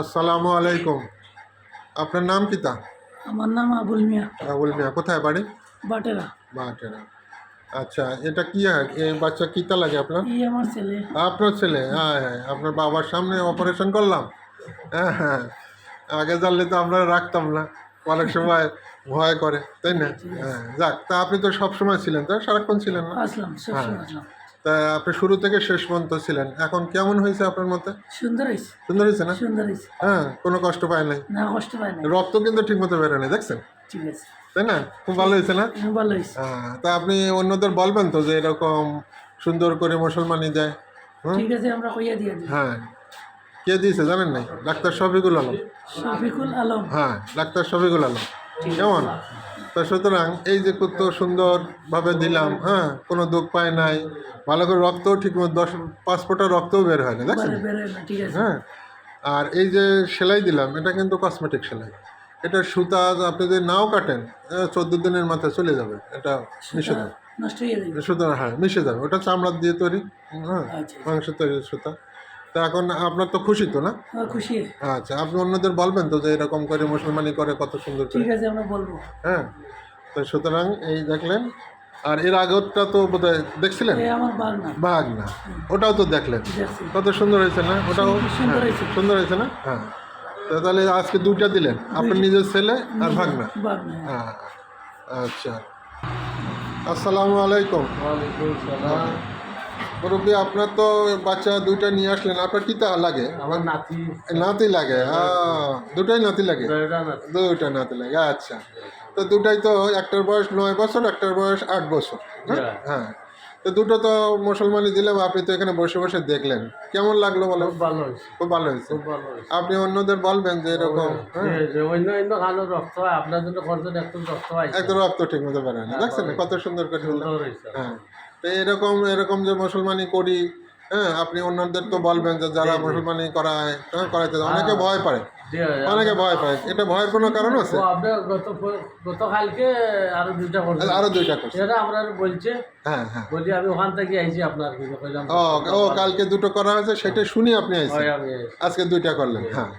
আসসালামু আলাইকুম। আপনার নাম কিতা আমার নাম আবুল মিয়া। রাহুল মিয়া কোথায় বাড়ি? বাটেরা। বাটেরা। আচ্ছা এটা কি হয় এই বাচ্চা কিতা লাগে আপনার? আমার ছেলে। আপনার ছেলে? হ্যাঁ হ্যাঁ আপনার বাবার সামনে অপারেশন করলাম। হ্যাঁ হ্যাঁ আগে জানলে তো আমরা রাখতাম না। অনেক সময় ভয় করে তাই না? হ্যাঁ যাক তা আপনি তো সবসময় ছিলেন তো সারাক্ষণ ছিলেন না? আসলাম। তা আপনি শুরু থেকে শেষ পর্যন্ত ছিলেন। এখন কেমন হয়েছে আপনার মতে? সুন্দর হয়েছে। সুন্দর হয়েছে না? সুন্দর হয়েছে। হ্যাঁ কোনো কষ্ট পায় নাই? না কষ্ট পায় না রক্ত কিন্তু ঠিক মতো বেরোয়নি দেখছেন? ঠিক আছে। তাই না? খুব ভালো হয়েছে না? ভালো হয়েছে। হ্যাঁ, তা আপনি অন্যদের বলবেন তো যে এরকম সুন্দর করে মুসলমানি দেয় ঠিক আছে আমরা কইয়া দিয়ে দিই। হ্যাঁ। কে দিয়েছে জানেন নাই? ডাক্তার শফিকুল আলম। শফিকুল আলম। হ্যাঁ ডাক্তার শফিকুল আলম। কেমন? তা সুতরাং এই যে কত সুন্দরভাবে দিলাম হ্যাঁ কোনো দুঃখ পায় নাই ভালো করে রক্তও ঠিক মতো দশ পাঁচ ফোঁটা রক্তও বের হয় না দেখছেন? হ্যাঁ আর এই যে সেলাই দিলাম এটা কিন্তু কসমেটিক সেলাই। এটা সুতা আপনি যদি নাও কাটেন চোদ্দ দিনের মাথায় চলে যাবে এটা মিশে যাবে নষ্ট হয়ে সুতা হ্যাঁ মিশে যাবে ওটা চামড়া দিয়ে তৈরি হ্যাঁ আচ্ছা মাংস তৈরি সুতা। তা এখন আপনার তো খুশি তো না? খুশি। আচ্ছা আপনি অন্যদের বলবেন তো যে এরকম করে মুসলমানি করে কত সুন্দর করে? ঠিক আছে আমরা বলব। হ্যাঁ তো সুতরাং এই দেখলেন আর এর আগেরটা তো বোধহয় দেখছিলেন? এ বাঘ না ওটাও তো দেখলেন। কত সুন্দর হয়েছে না? ওটাও সুন্দর হ্যাঁ, হয়েছে। না? হ্যাঁ তো তাহলে আজকে দুইটা দিলেন আপনার নিজের ছেলে আর ভাগনা না হ্যাঁ। আচ্ছা। আসসালামু আলাইকুম। হ্যাঁ মুরব্বী আপনার তো বাচ্চা দুইটা নিয়ে আসলেন আপনার কী তা লাগে? আমার নাতি। নাতি লাগে হ্যাঁ দুটাই নাতি লাগে? দুইটা নাতি। লাগে আচ্ছা। তো দুটাই তো একটার বয়স নয় বছর একটার বয়স আট বছর হ্যাঁ? হ্যাঁ। হ্যাঁ। তো দুটো তো মুসলমানি দিলাম আপনি তো এখানে বসে বসে দেখলেন। কেমন লাগল বলো? ভালো হয়েছে। খুব ভালো হয়েছে। ভালো আপনি অন্যদের বলবেন যে এরকম হ্যাঁ? অন্য অন্য কালো রক্ত হয় আপনার জন্য একটু রক্ত হয় একদম রক্ত ঠিক মতো বেরোয় না দেখছেন কত সুন্দর করে হ্যাঁ। তো এরকম এরকম যে মুসলমানি করি হ্যাঁ আপনি অন্যদের তো বলবেন যে যারা মুসলমানি করায় হ্যাঁ করাইতে অনেকে ভয় পায়। অনেকে ভয় পায়। এটা ভয়ের কোনো কারণ আছে? গতকালকে আরও দুইটা আরও দুইটা করছে। সেটা আপনার বলছে। হ্যাঁ হ্যাঁ। বলি আমি ওখান থেকে আইছি আপনার ও ও কালকে দুটো করা হয়েছে সেটা শুনি আপনি আইছেন। হয়। আজকে দুইটা করলেন হ্যাঁ।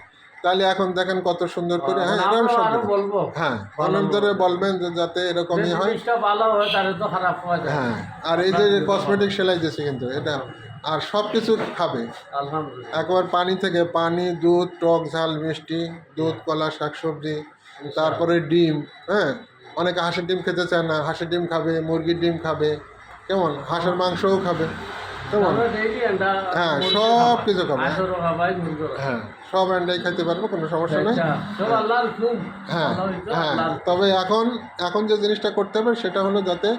তাহলে এখন দেখেন কত সুন্দর করে হ্যাঁ সব বলব। হ্যাঁ অনন্তরে বলবেন যে যাতে এরকমই হয়। ভালো হয় তাহলে তো খারাপ যায়। হ্যাঁ আর এই যে কসমেটিক সেলাই দিয়েছে কিন্তু এটা আর সব কিছু খাবে একবার পানি থেকে পানি দুধ টক ঝাল মিষ্টি দুধ কলা শাকসবজি তারপরে ডিম হ্যাঁ অনেকে হাঁসের ডিম খেতে চায় না হাঁসের ডিম খাবে মুরগির ডিম খাবে কেমন? হাঁসের মাংসও খাবে। কেমন? আন্ডা হ্যাঁ সব কিছু খাবে। হ্যাঁ সব অ্যান্ডাই খেতে পারব কোনো সমস্যা নেই। আচ্ছা, হ্যাঁ হ্যাঁ তবে এখন এখন যে জিনিসটা করতে হবে সেটা হলো যাতে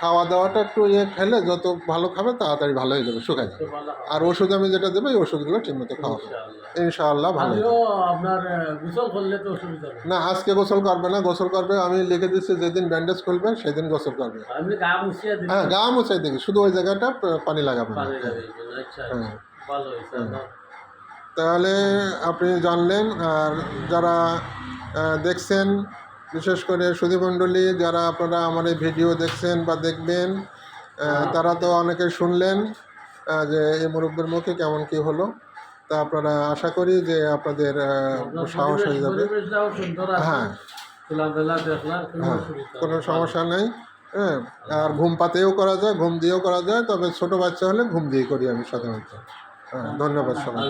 খাওয়া দাওয়াটা একটু ইয়ে খেলে যত ভালো খাবে তাড়াতাড়ি ভালো হয়ে যাবে শুকায় যাবে। আর ওষুধ আমি যেটা দেবো এই ওষুধগুলো ঠিকমতো খাওয়াবো ইনশাআল্লাহ। ইনশাআল্লাহ ভালো আমিও যাবে। আপনার গোসল করলে তো অসুবিধা না আজকে গোসল করবে না গোসল করবে আমি লিখে দিচ্ছি যেদিন ব্যান্ডেজ খুলবে সেদিন গোসল করবে গা মুছিয়ে হ্যাঁ গা মুছাই দেখি শুধু ওই জায়গাটা পানি লাগাবে জন্য। আচ্ছা হ্যাঁ। তাহলে আপনি জানলেন আর যারা দেখছেন বিশেষ করে সুধীমণ্ডলী যারা আপনারা আমার এই ভিডিও দেখছেন বা দেখবেন তারা তো অনেকে শুনলেন যে এই মুরব্বের মুখে কেমন কি হলো। তা আপনারা আশা করি যে আপনাদের সাহস হয়ে যাবে। হ্যাঁ। হ্যাঁ কোনো সমস্যা নেই। হ্যাঁ আর ঘুম পাতেও করা যায়, ঘুম দিয়েও করা যায়, তবে ছোট বাচ্চা হলে ঘুম দিয়ে করি আমি সাধারণত। হ্যাঁ ধন্যবাদ সবাই